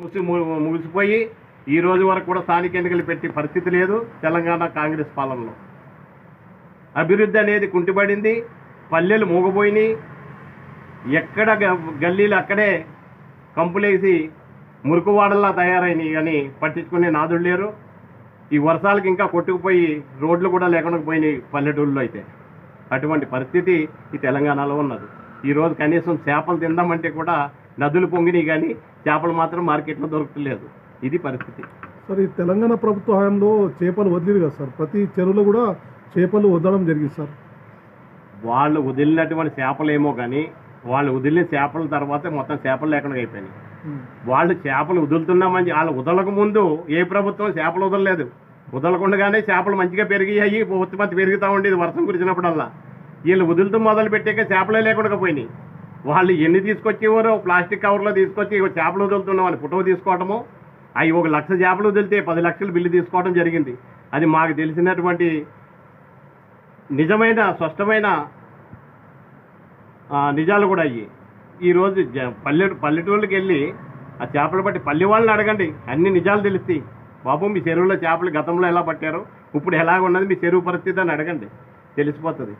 ముగిసిపోయి ఈ రోజు వరకు కూడా స్థానిక ఎన్నికలు పెట్టే పరిస్థితి లేదు తెలంగాణ కాంగ్రెస్ పాలనలో. అభివృద్ధి అనేది కుంటిపడింది పల్లెలు మూగపోయినాయి ఎక్కడ గల్లీలు అక్కడే కంపులేసి మురుకువాడల్లా తయారైనవి అని పట్టించుకునే నాదుడు లేరు. ఈ వర్షాలకు ఇంకా కొట్టుకుపోయి రోడ్లు కూడా లేకుండా పోయినాయి పల్లెటూళ్ళలో అయితే. అటువంటి పరిస్థితి ఈ తెలంగాణలో ఉన్నది. ఈరోజు కనీసం చేపలు తిందామంటే కూడా నదులు పొంగినాయి కానీ చేపలు మాత్రం మార్కెట్లో దొరకట్లేదు. ఇది పరిస్థితి. సార్ ఈ తెలంగాణ ప్రభుత్వ హయాంలో చేపలు వదిలేరు కదా సార్? ప్రతి చెరువులో కూడా చేపలు వదలడం జరిగింది సార్. వాళ్ళు వదిలినటువంటి చేపలేమో కానీ వాళ్ళు వదిలిన చేపల తర్వాత మొత్తం చేపలు లేకుండా అయిపోయినాయి. వాళ్ళు చేపలు వదులుతున్నామని వాళ్ళు వదలక ముందు ఏ ప్రభుత్వం చేపలు వదలలేదు. వదలకుండానే చేపలు మంచిగా పెరిగాయి ఉత్పత్తి పెరుగుతూ ఉండేది వర్షం కురిచినప్పుడల్లా వీళ్ళు వదులుతూ మొదలు పెట్టాక చేపలే లేకుండా పోయినాయి. వాళ్ళు ఎన్ని తీసుకొచ్చేవారో ప్లాస్టిక్ కవర్లో తీసుకొచ్చి చేపలు వదులుతున్నాం అని ఫోటో తీసుకోవటము. అవి ఒక లక్ష చేపలు వదిలితే పది లక్షలు బిల్లు తీసుకోవడం జరిగింది. అది మాకు తెలిసినటువంటి నిజమైన స్పష్టమైన నిజాలు కూడా అయ్యి ఈరోజు జ- పల్లె పల్లెటూళ్ళకి వెళ్ళి ఆ చేపలు పట్టి పల్లె వాళ్ళని అడగండి. అన్ని నిజాలు తెలుస్తాయి. బాబు మీ చెరువులో చేపలు గతంలో ఎలా పట్టారు? ఇప్పుడు ఎలాగ ఉన్నది మీ చెరువు పరిస్థితి అని అడగండి. తెలిసిపోతుంది.